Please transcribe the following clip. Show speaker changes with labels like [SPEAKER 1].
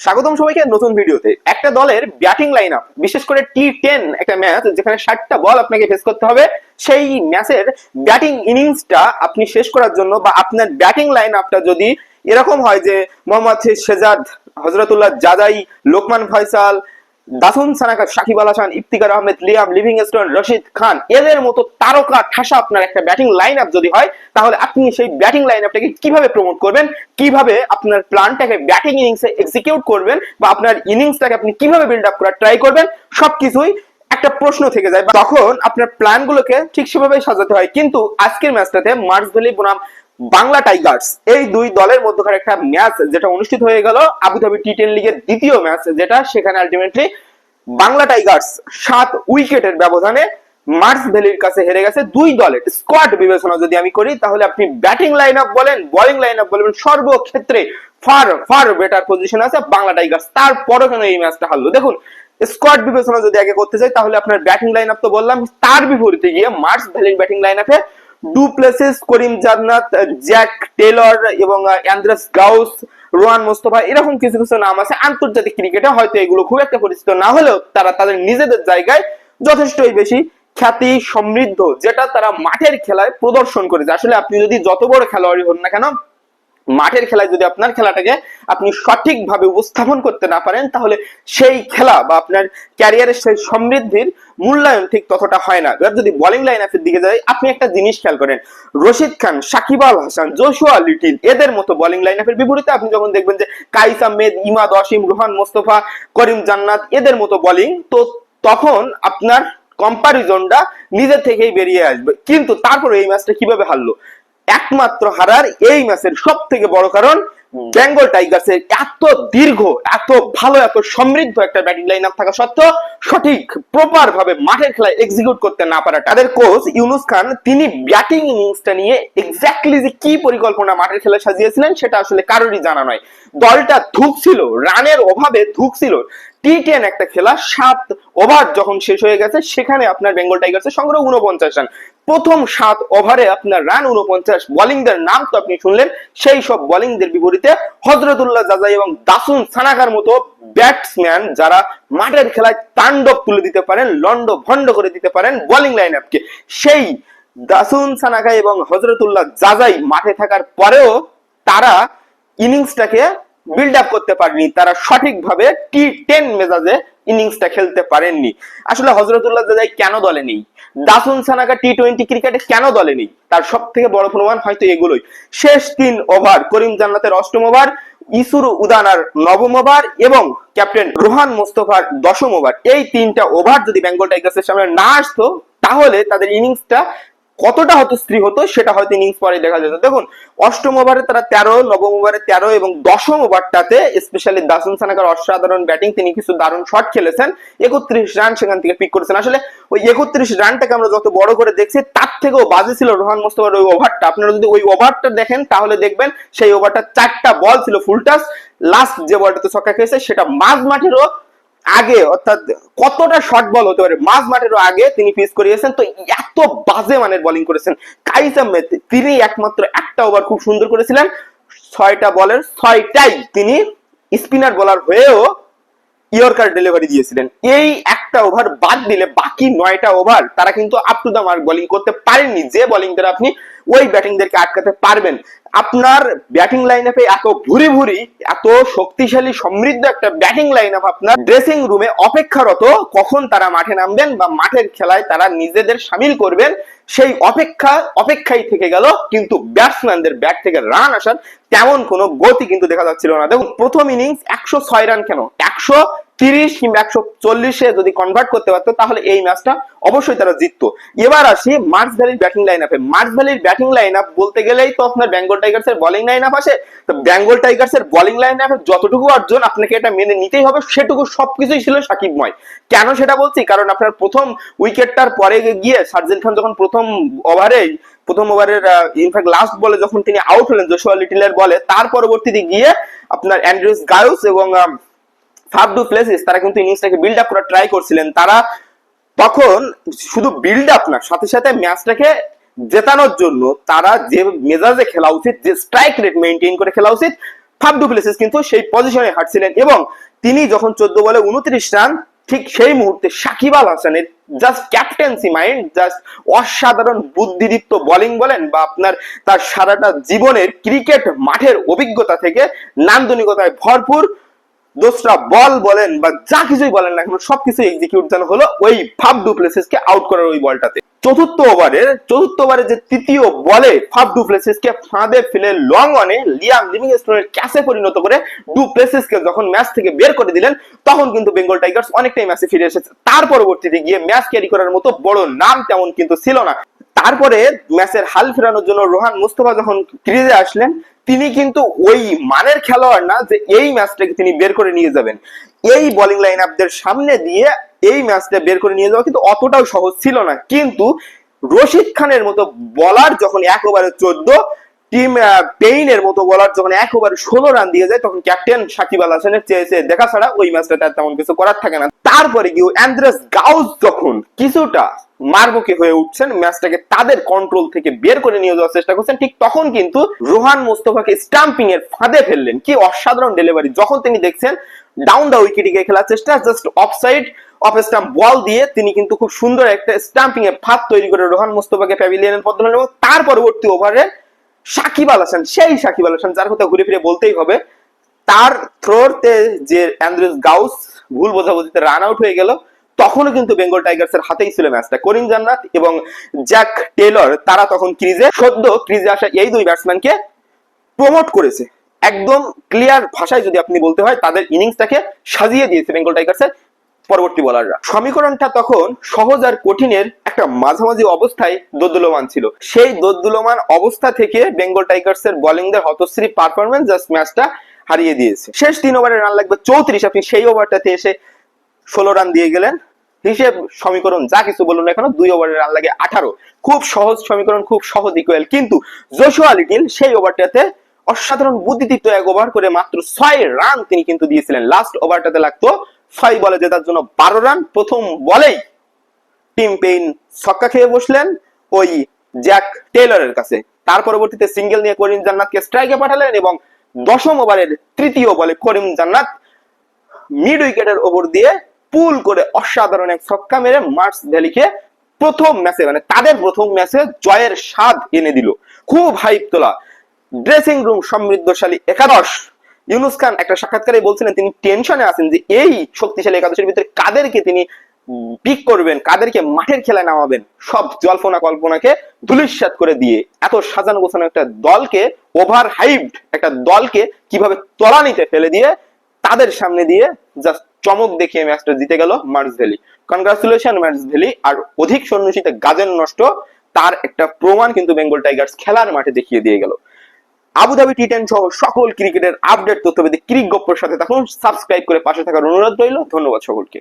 [SPEAKER 1] স্বাগতম সবাইকে নতুন ভিডিওতে। একটা দলের ব্যাটিং লাইন আপ বিশেষ করে টি টেন একটা ম্যাচ যেখানে ষাটটা বল আপনাকে ফেস করতে হবে, সেই ম্যাচের ব্যাটিং ইনিংসটা আপনি শেষ করার জন্য বা আপনার ব্যাটিং লাইন আপটা যদি এরকম হয় যে মোহাম্মদ শেজাদ হজরতুল্লাহ জাদাই লোকমান ফয়সাল দাসুন সানাকা সাকিব আল হাসান, ইফতিকার আহমেদ, লিয়াম, লিভিংস্টোন, রশিদ খান, এদের মতো তারকা, ঠাসা আপনার একটা ব্যাটিং লাইন আপ যদি হয়, তাহলে আপনি সেই ব্যাটিং লাইন আপটাকে কীভাবে প্রমোট করবেন? কীভাবে আপনার প্ল্যানটাকে ব্যাটিং ইনিংসে এক্সিকিউট করবেন? বা আপনার ইনিংসটাকে আপনি কীভাবে বিল্ড আপ করার ট্রাই করবেন? সবকিছুই একটা প্রশ্ন থেকে যায়। তখন আপনার প্ল্যান গুলোকে ঠিক সেভাবে সাজাতে হয়। কিন্তু আজকের ম্যাচটাতে মার্চ ভ্যালি বনাম বাংলা টাইগার্স। এই দুই দলের মধ্যকার একটা ম্যাচ যেটা অনুষ্ঠিত হয়ে গেল, আবুধাবি টি টেন লিগের দ্বিতীয় ম্যাচ যেটা, সেখানে আলটিমেটলি বাংলা টাইগার্স সাত উইকেটের ব্যবধানে মার্চ ভ্যালির কাছে হেরে গেছে। দুই দলের স্কোয়াড বিবেচনা যদি আমি করি, তাহলে আপনি ব্যাটিং লাইন আপ বলেন বোলিং লাইন আপ বলেন, সর্বক্ষেত্রে ফার ফার বেটার পজিশন আছে বাংলা টাইগার্স। তারপরও কেন এই ম্যাচটা হারলো? দেখুন স্কোয়াড বিবেচনা যদি আগে করতে চাই, তাহলে আপনার ব্যাটিং লাইন আপ তো বললাম, তার বিপরীতে গিয়ে মার্চ ভ্যালির ব্যাটিং লাইন আপে du Plessis Karim Janat Jack Taylor এবং অ্যান্দ্রেস গাউস রোহান মোস্তফা এরকম কিছু কিছু নাম আছে। আন্তর্জাতিক ক্রিকেটে হয়তো এগুলো খুব একটা পরিচিত না হলেও তারা তাদের নিজেদের জায়গায় যথেষ্টই বেশি খ্যাতি, সমৃদ্ধ, যেটা তারা মাঠের খেলায় প্রদর্শন করেছে। আসলে আপনি যদি যত বড় খেলোয়াড়ই হন না কেন মাঠের খেলায় যদি আপনার খেলাটাকে আপনি সঠিকভাবে উপস্থাপন করতে না পারেন, তাহলে সেই খেলা বা আপনার ক্যারিয়ারের সেই সমৃদ্ধির মূল্যায়ন ঠিক ততটা হয় না। এবার যদি বোলিং লাইন আপের দিকে যাই, আপনি একটা জিনিস খেয়াল করেন। রশিদ খান, সাকিব আল হাসান, জোশুয়া লিটিল এদের মতো বোলিং লাইন আপের বিপরীতে আপনি যখন দেখবেন যে কাইস আহমেদ ইমাদ অসীম, রোহান মোস্তফা, করিম জান্নাত, এদের মতো বোলিং তো তখন আপনার কম্পারিজনটা নিজের থেকেই বেরিয়ে আসবে। কিন্তু তারপরে এই ম্যাচটা কীভাবে হারলো? একমাত্র হারার এই ম্যাচের সব থেকে বড় কারণ বেঙ্গল টাইগার্সের এত দীর্ঘ, এত ভালো, এত সমৃদ্ধ একটা ব্যাটিং লাইন আপ থাকা সত্ত্বেও সঠিক প্রপার ভাবে মাঠের খেলায় এক্সিকিউট করতে না পারা তাদের কোচ ইউনুস খান, তিনি ব্যাটিং ইনিংসটা নিয়ে এক্স্যাক্টলি যে কি পরিকল্পনা মাঠের খেলায় সাজিয়েছিলেন সেটা আসলে কারোরই জানা নয়। দলটা ধুকছিল, রানের অভাবে ধুকছিল। টি টেন একটা খেলা, সাত ওভার যখন শেষ হয়ে গেছে, সেখানে আপনার বেঙ্গল টাইগার্সের সংগ্রহ উনপঞ্চাশ রান। প্রথম সাত ওভারে আপনার রান উনপঞ্চাশ। বোলিংদের নাম তো আপনি শুনলেন, সেই সব বোলিংদের বিপরীতে হজরতুল্লাহ জাজাই এবং দাসুন সানাকার মতো ব্যাটসম্যান যারা মাঠের খেলায় তাণ্ডব তুলে দিতে পারেন, লন্ড ভন্ড করে দিতে পারেন বোলিং লাইন আপকে সেই দাসুন সানাকা এবং হজরতুল্লাহ জাজাই মাঠে থাকার পরেও তারা ইনিংসটাকে বিল্ড আপ করতে পারেনি। তারা সঠিকভাবে টি টেন মেজাজে ইনিংসটা খেলতে পারেননি। আসলে হজরতুল্লাহ জাজাই কেন দলে নেই? দাসুন সানাকা টি টোয়েন্টি ক্রিকেটে কেন দলে নেই? তার সব থেকে বড় প্রমাণ হয়তো এগুলোই। শেষ তিন ওভার করিম জান্নাতের অষ্টম ওভার, ইসুরু উদানার নবম ওভার এবং ক্যাপ্টেন রোহান মোস্তফার দশম ওভার। এই তিনটা ওভার যদি বেঙ্গল টাইগার্সের সামনে না আসতো, তাহলে তাদের ইনিংসটা কতটা হতো স্ত্রী হতো, সেটা হয়তো ইনিংস পরে দেখা যেত। দেখুন, অষ্টম ওভারে তারা তেরো, নবম ওভারে তেরো এবং দশম ওভারটাতে স্পেশালি দাসুন সানাকার অসাধারণ ব্যাটিং তিনি কিছু দারুণ শট খেলেছেন। একত্রিশ রান সেখান থেকে পিক করেছেন। আসলে ওই একত্রিশ রানটাকে আমরা যত বড় করে দেখছি, তার থেকেও বাজে ছিল রোহান মোস্তফার ওই ওভারটা আপনারা যদি ওই ওভারটা দেখেন, তাহলে দেখবেন সেই ওভারটা চারটা বল ছিল ফুল টাচ লাস্ট যে বলটাতে ছক্কা খেয়েছে, সেটা মাঝ মাঠেরও আগে, অর্থাৎ কতটা শর্ট বল হতে পারে, মাঝ মাঠেরও আগে তিনি পিস করিয়েছেন, তো এত বাজে মানের বোলিং করেছেন। কাইস আহমেদ তিনি একমাত্র একটা ওভার খুব সুন্দর করেছিলেন। ছয়টা বলের ছয়টাই তিনি স্পিনার বলার হয়েও ইয়র্কার ডেলিভারি দিয়েছিলেন। এই একটা ওভার বাদ দিলে বাকি নয়টা ওভার তারা কিন্তু up to the mark bowling করতে পারেননি। যে বোলিং আপনি ওই ব্যাটিংদেরকে আটকাতে পারবেন। আপনার ব্যাটিং লাইন আপে এত ভুরি ভুরি এত শক্তিশালী, সমৃদ্ধ একটা ব্যাটিং লাইন আপ আপনার ড্রেসিং রুমে অপেক্ষারত কখন তারা মাঠে নামবেন বা মাঠের খেলায় তারা নিজেদের সামিল করবেন, সেই অপেক্ষা, অপেক্ষাই থেকে গেল কিন্তু ব্যাটসম্যানদের ব্যাট থেকে রান আসার তেমন কোনো গতি কিন্তু দেখা যাচ্ছিল না। দেখুন, প্রথম ইনিংস একশো ছয় রান কেন? একশো তিরিশ কিংবা একশো চল্লিশে যদি কনভার্ট করতে পারতো, তাহলে এই ম্যাচটা অবশ্যই তারা জিততো। এবার আসি মার্চ ভ্যালির ব্যাটিং লাইন আপে মার্চ ভ্যালির ব্যাটিং লাইন আপ বলতে গেলেই তো আপনার বেঙ্গল টাইগার্স এর বোলিং লাইন আপ আসে তো বেঙ্গল টাইগার্স এর বোলিং লাইন আপের যতটুকু অর্জন আপনাকে এটা মেনে নিতেই হবে সেটুকু সবকিছুই ছিল সাকিবময়। কেন সেটা বলছি? কারণ আপনার প্রথম উইকেটটার পরে গিয়ে সার্জেল খান যখন প্রথম ওভারে প্রথম ওভারের ইনফ্যাক্ট লাস্ট বলে যখন তিনি আউট হলেন জোশুয়া লিটিলের বলে তার পরবর্তীতে গিয়ে আপনার অ্যান্ড্রিউস গায়ুস এবং আহ, ফাফ ডু প্লেসিস তারা কিন্তু ইনিংসটাকে বিল্ড আপ করার ট্রাই করছিলেন। তারা তখন শুধু বিল্ড আপ না সাথে সাথে ম্যাচটাকে জেতানোর জন্য তারা যে মেজাজে খেলা উচিত, যে স্ট্রাইক রেট মেনটেন করে খেলা উচিত ফাফ ডুপ্লেসিস কিন্তু সেই পজিশনে হাঁটছিলেন এবং তিনি যখন চোদ্দ বলে উনত্রিশ রান, ঠিক সেই মুহূর্তে সাকিব আল হাসানের জাস্ট ক্যাপ্টেন্সি মাইন্ড জাস্ট অসাধারণ বুদ্ধিদীপ্ত বোলিং বলেন বা আপনার তার সারাটা জীবনের ক্রিকেট মাঠের অভিজ্ঞতা থেকে নান্দনিকতায় ভরপুর দোসরা বল বলেন বা যা কিছুই বলেন না কেন, সবকিছু এক্সিকিউট যেন হলো ওই ফাফ ডুপ্লেসিস কে আউট করার ওই বলটাতে। চতুর্থ ওভারের চতুর্থ ওভারে যে তৃতীয় বলে ফাফ ডুপ্লেসিস কে ফাঁদে ফেলে লং অনে লিয়াম লিভিংস্টোনের ক্যাচে পরিণত করে ডুপ্লেসিস কে যখন ম্যাচ থেকে বের করে দিলেন, তখন কিন্তু বেঙ্গল টাইগার্স অনেকটাই ম্যাচে ফিরে এসেছে। তার পরবর্তীতে গিয়ে ম্যাচ ক্যারি করার মতো বড় নাম তেমন কিন্তু ছিল না। তারপরে ম্যাচের হাল ফেরানোর জন্য রোহান মুস্তফা যখন ক্রিজে আসলেন, তিনি কিন্তু ওই মানের খেলোয়াড় না যে এই ম্যাচটাকে তিনি বের করে নিয়ে যাবেন। এই বোলিং লাইন আপদের সামনে দিয়ে এই ম্যাচটা বের করে নিয়ে যাওয়া কিন্তু অতটাও সহজ ছিল না। কিন্তু রশিদ খানের মতো বলার যখন এক ওভারে চোদ্দ টিম পেইনের মতো বলার যখন এক ওভারে ষোলো রান দিয়ে যায়, তখন ক্যাপ্টেন সাকিব আল হাসানের চেয়েছে দেখা ছাড়া ওই ম্যাচটা তার তেমন কিছু করার থাকে না। তারপরে গিয়ে অ্যান্ড্রেস গাউস যখন কিছুটা মারমুখী হয়ে উঠছেন ম্যাচটাকে তাদের কন্ট্রোল থেকে বের করে নিয়ে যাওয়ার চেষ্টা করছেন, ঠিক তখন কিন্তু রোহান মোস্তফাকে স্টাম্পিং এর ফাঁদে ফেললেন। কি অসাধারণ ডেলিভারি যখন তিনি দেখছেন ডাউন দা উইকেটে গিয়ে খেলার চেষ্টা just offside off stump ball দিয়ে তিনি কিন্তু খুব সুন্দর একটা স্টাম্পিং এর ফাঁদ তৈরি করে রোহান মোস্তফাকে প্যাভিলিয়নের ধরলেন এবং তার পরবর্তী ওভারে সাকিব আল হাসান, সেই সাকিব আল হাসান যার কথা ঘুরে ফিরে বলতেই হবে, তার থ্রোতে যে অ্যান্ড্রিস গাউস ভুল বোঝাবুঝিতে রান আউট হয়ে গেল, তখনও কিন্তু বেঙ্গল টাইগার্সের হাতেই ছিল ম্যাচটা করিম জান্নাত এবং জ্যাক টেলর, তারা তখন ক্রিজে সদ্য ক্রিজে আসা এই দুই ব্যাটসম্যানকে প্রমোট করেছে। একদম ক্লিয়ার ভাষায় যদি আপনি বলতে হয়, তাদের ইনিংসটাকে সাজিয়ে দিয়েছে বেঙ্গল টাইগার্সের পরবর্তী বলাররা সমীকরণটা তখন সহজ আর কঠিনের একটা মাঝামাঝি অবস্থায় দোদ্দুলমান ছিল। সেই দোদ্দুলমান অবস্থা থেকে বেঙ্গল টাইগার্সের বোলিংদের হতশ্রী পারফরমেন্স জাস্ট ম্যাচটা হারিয়ে দিয়েছে। শেষ তিন ওভারে রান লাগবে চৌত্রিশ। আপনি সেই ওভারটাতে এসে ষোলো রান দিয়ে গেলেন। হিসেব সমীকরণ যা কিছু বলুন এখনও দুই ওভারে রান লাগে আঠারো। খুব সহজ সমীকরণ, খুব সহজ ইকুয়াল কিন্তু জোশুয়া লিটিল সেই ওভারটাতে অসাধারণ বুদ্ধিদীপ্ত এক ওভার করে মাত্র ছয় রান তিনি কিন্তু দিয়েছিলেন। লাস্ট ওভারটাতে লাগতো ছয় বলে জেতার জন্য বারো রান। প্রথম বলেই টিম পেইন ছক্কা খেয়ে বসলেন ওই জ্যাক টেলরের কাছে। তার পরবর্তীতে সিঙ্গেল নিয়ে করিম জান্নাতকে স্ট্রাইকে পাঠালেন এবং দশম ওভারের তৃতীয় বলে করিম জান্নাত মিড উইকেটের ওপর দিয়ে পুল করে অসাধারণ এক ছক্কা মেরে মার্স ভ্যালিকে প্রথম ম্যাচে মানে তাদের প্রথম ম্যাচে জয়ের স্বাদ এনে দিল। খুব হাইপ তোলা। ড্রেসিং রুম সমৃদ্ধশালী একাদশ ইউনুস খান একটা সাক্ষাৎকারে বলছিলেন, তিনি টেনশনে আছেন যে এই শক্তিশালী একাদশের ভিতরে কাদেরকে তিনি পিক করবেন, কাদেরকে মাঠের খেলায় নামাবেন? সব জল্পনা কল্পনাকে ধুলিস্বাত করে দিয়ে, এত সাজানো গোছানো একটা দলকে ওভার হাইপড একটা দলকে কীভাবে তলানিতে ফেলে দিয়ে, তাদের সামনে দিয়ে জাস্ট চমক দেখিয়ে ম্যাচটা জিতে গেল Mars Valley. Congratulation Mars Valley. আর অধিক সন্ন্যাসীতে গাজেন নষ্ট, তার একটা প্রমাণ কিন্তু বেঙ্গল টাইগার্স খেলার মাঠে দেখিয়ে দিয়ে গেল। আবুধাবি টি টেন সহ সকল ক্রিকেটের আপডেট তথ্যবেদী ক্রিক গপ্পর সাথে তখন সাবস্ক্রাইব করে পাশে থাকার অনুরোধ রইল। ধন্যবাদ সকলকে।